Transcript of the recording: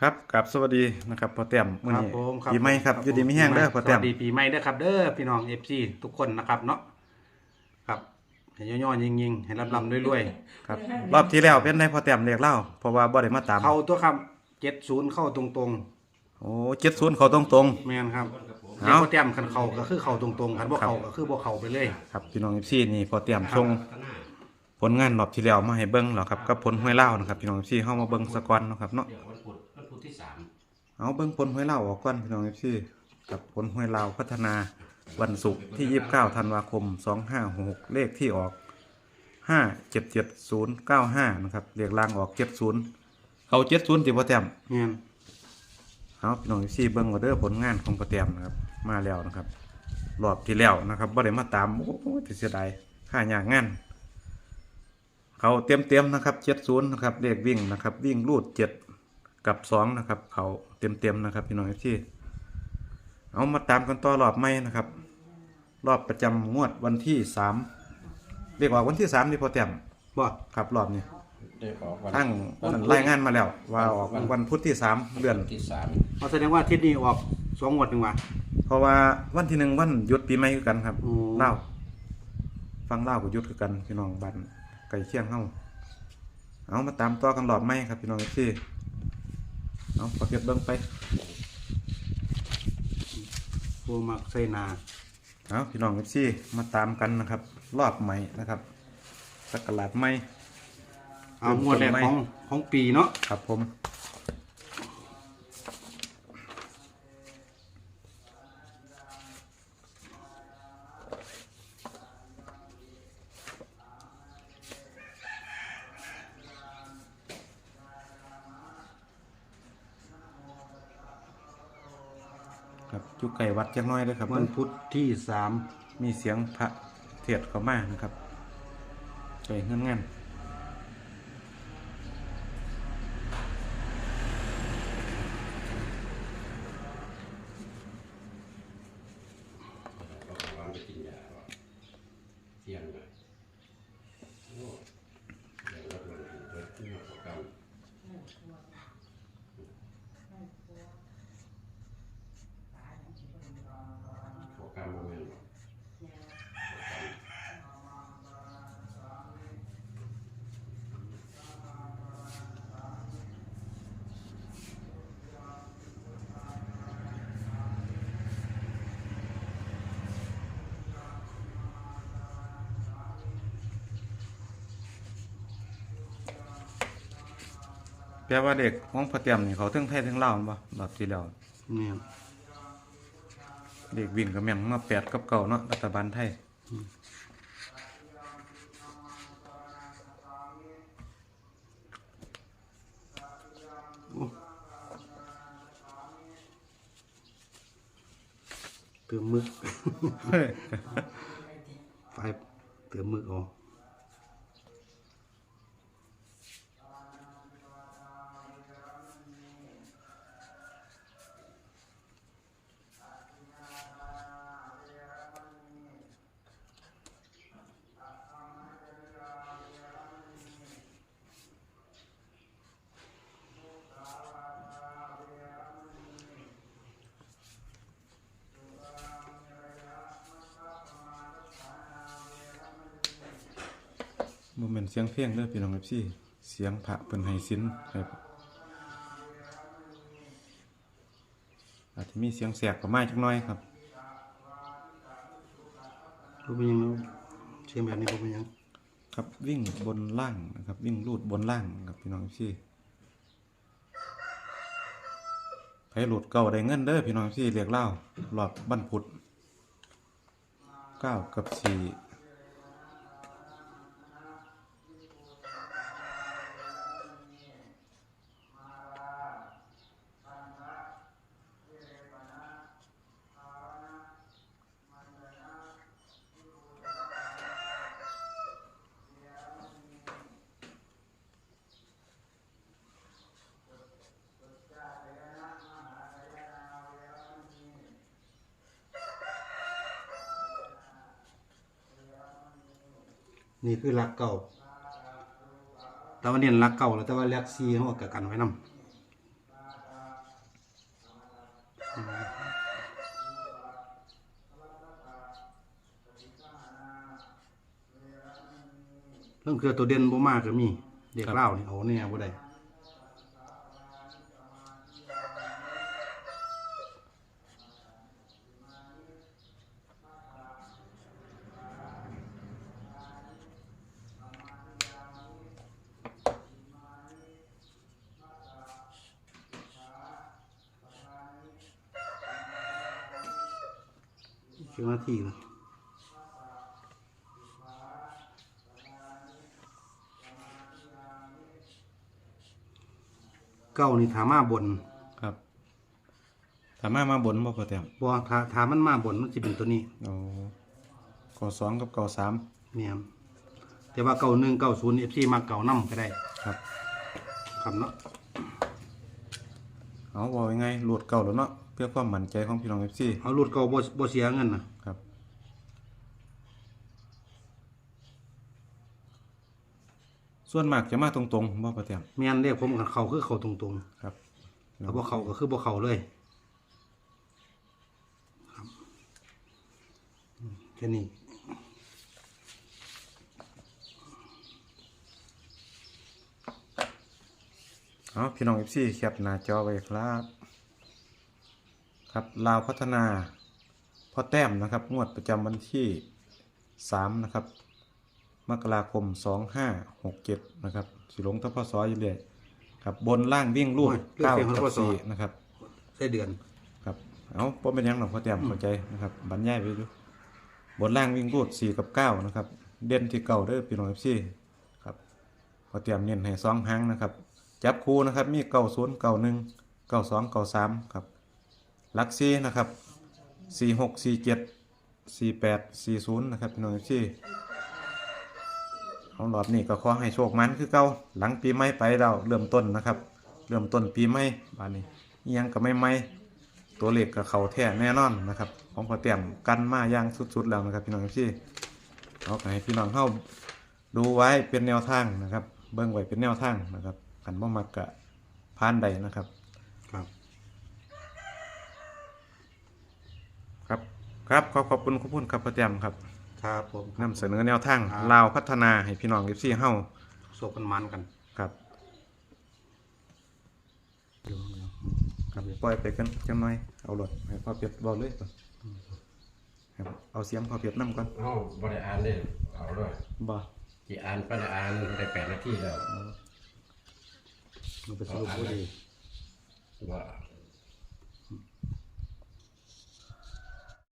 ครับกับสวัสดีนะครับพ่อแต้มมื้อครับนี้ผมครับปีใหม่ครับอยู่ดีมีแห้งเด้อพ่อสแต้มวัสดีปีใหม่เด้อครับ เด้อพี่น้องเอฟซีทุกคนนะครับเนาะครับให้ย่อๆยิงๆให้ลำๆรวยครับ รอบที่แล้วเป็นได้พ่อแต้มเรียกเล่าเพราะว่าบ่ได้มาตาม ๆเข้าตัวครับเจ็ดศูนย์เข้าตรงโอ้70เขาตรง ๆแม่นครับเอาเดี๋ยวพอแต้มคันเข้าก็คือเข้าตรงๆคันบ่เข้าก็คือบ่เข้าไปเลย ๆครับพี่น้อง FC นี่พ่อแต้มส่งผลงานรอบที่แล้วมาให้เบิ่งแล้วครับกับผลห้วยเล่าวนะครับพี่น้อง FC เฮามาเบิ่งซะก่อนเนาะครับเนาะ เดี๋ยววันพุธวันพุธที่สามเอาเบิ่งผลห้วยเล่าวออกก่อนพี่น้อง FC กับผลห้วยลาวพัฒนาวันศุกร์ที่ 29ธันวาคม 2566 เลขที่ออก 577095 นะครับเลขล่างออก 70 เขา 70ติพ่อแต้มแม่นเอาพี่น้องซี่เบิ้งว่าเด้อผลงานของประเตรียมนะครับมาแล้วนะครับ รอบที่แล้วนะครับบ่ได้มาตามโอ้โหแต่เสียดายค่ายากงานเขาเตรียมเตรียมๆนะครับเจ็ดศูนย์นะครับเลขวิ่งนะครับ วิ่งรูดเจ็ด กับสองนะครับ เขาเตรียมเตรียมๆนะครับ พี่น้องที่เอามาตามกันต่อรอบใหม่นะครับ รอบประจำงวดวันที่สามเรียกว่าวันที่สามนี่พอเตรียมบ่ครับรอบนี้ได้ออกวันตั้งวันพุธรายงานมาแล้ว ว่าออกวันพุธที่สามเดือนที่สามเอาแสดงว่าอาทิศนี้ออกสองงวดหนึงว่ะเพราะว่าวันที่หนึ่งวันหยุดปีใหม่คือกันครับอืมเล่าวฟังเล่าวกับยุดคือกันพี่น้องบ้านไก่เคียงเฮาเอามาตามต่อกันหลอดไหมครับพี่น้องที่ เอาปากเก็บเบิ้งไปโบมักใส่นาเอาพี่น้องที่มาตามกันนะครับ รอบใหม่นะครับสักกลาดใหม่เอางวดแรกของของปีเนาะครับผม ครับจุกไก่วัดจักหน้อยเลยครับวันพุธที่สาม มีเสียงพระเทียดเข้ามานะครับใจเงื่อนงาน วางไปกินยาเที่ยงเลยโอ้เดี๋ยวรถมันถึงรถที่มาประกันประกันมาเงิน แปลว่าเด็กของพระเตรียมนี่เขาถึงไทยถึงลาวแม่นบ่รอบที่แล้วเนี่ยเด็กวิ่งกับแม่นมาแปดกับเก่าเนาะรัฐบาลไทยเติมมึกไปเติมมึกเอาบ่แม่นเสียงเพลงเด้อพี่น้อง FC เสียงพระเพิ่นให้ศีลครับอาจจะมีเสียงแสกเข้ามาจักหน่อยครับรู้เป็นยังไงเชียงแบบนี้รู้เป็นยังครับวิ่งบนล่างนะครับ วิ่งลูดบนล่างครับพี่น้องพี่ไผหลุดเก่าได้เงินเด้อพี่น้องพี่เรียกเล่ารอบบันพุธเก้ากับสี่ นี่คือหลักเก่า แต่ว่าเน้นหลักเก่าแล้วแต่ว่าหลักซีเขาก็กันไว้นำเรื่องเกลือตัวเด่นบ่มากก็มี เด็กเล่าเนี่ยโอาเนี่ยบ่ได้ สิบนาทีแล้วเก้านี่ถามมาบนครับถามมามาบนบ่พอแต้มบ่ถาถามมันมาบนมันสิเป็นตัวนี้โอ้เก่าสองกับเก่าสามแม่นแต่ว่าเก้าหนึ่งเก้าศูนย์เอฟซีมาเก้านํก็ได้ครับครับเนาะเอาบอกยังไงโหลดเก่าแล้วเนาะ เพื่อความมั่นใจของพี่น้องเอฟซีเอารุดเก้าบ่บ่เสียเงินนะครับส่วนมากจะมาตรงๆบ่พอแต้มแม่นเด้ผมกับเขาคือเขาตรงครับๆถ้าบ่เขาก็คือบ่เขาเลยครับอืมแค่นี้เอาพี่น้องเอฟซีแคปหน้าจอไว้ครับ ครับลาวพัฒนาพ่อแต้มนะครับ งวดประจำวันที่สามนะครับ มกราคมสองห้าหกเจ็ดนะครับสิลงทพศอยู่เลยครับบนล่างวิ่งลูดเก้ากับสี่นะครับใส่เดือนครับเอาผมเป็นหยังหรอกพ่อแต้มเข้าใจนะครับบรรยายไปดูบนล่างวิ่งรูดสี่กับเก้านะครับ เด่นที่เก่าเด้อพี่น้องเอฟซีครับพ่อแต้มเน้นให้สองหางนะครับ จับคู่นะครับ มีเก้าศูนย์เก้าหนึ่งเก้าสองเก้าสามครับ หลักซีนะครับสี่หกสี่เจ็ดสี่แปดสี่ศูนย์นะครับพี่น้องเอฟซีเอาหลอดนี่ก็ขอให้โชคมันคือเก่าหลังปีใหม่ไปเราเริ่มต้นนะครับ เริ่มต้นปีใหม่บานนี้ยังก็ไม่ไม่ตัวเลขกับเขาแท้แน่นอนนะครับของพอเตรียมกันมาอย่างสุดๆแล้วนะครับ พี่น้องพี่เอาไปให้พี่น้องเข้าดูไว้เป็นแนวทางนะครับ เบิ้งไว้เป็นแนวทางนะครับกันบ่มักกะพานใดนะครับ ครับครับขอขอบคุณขอบคุณครับพอเตรียมครับครับผมนำเสนอแนวทางครับลาวพัฒนาให้พี่น้องเอฟซีเฮาโศกกันมันกันครับเดี๋ยวเดี๋ยวครับปล่อยไปกันจังหน่อยเอารถให้พ่อเปียดบอกเลยก่อนครับเอาเสียงพ่อเปียดนํก่อนเอ้าบ่ได้อ่านเลยเอาเลยบ่กี่อ่านก็ได้อ่านได้แปดนาทีแล้วเราไปสรุปว่าดีว่า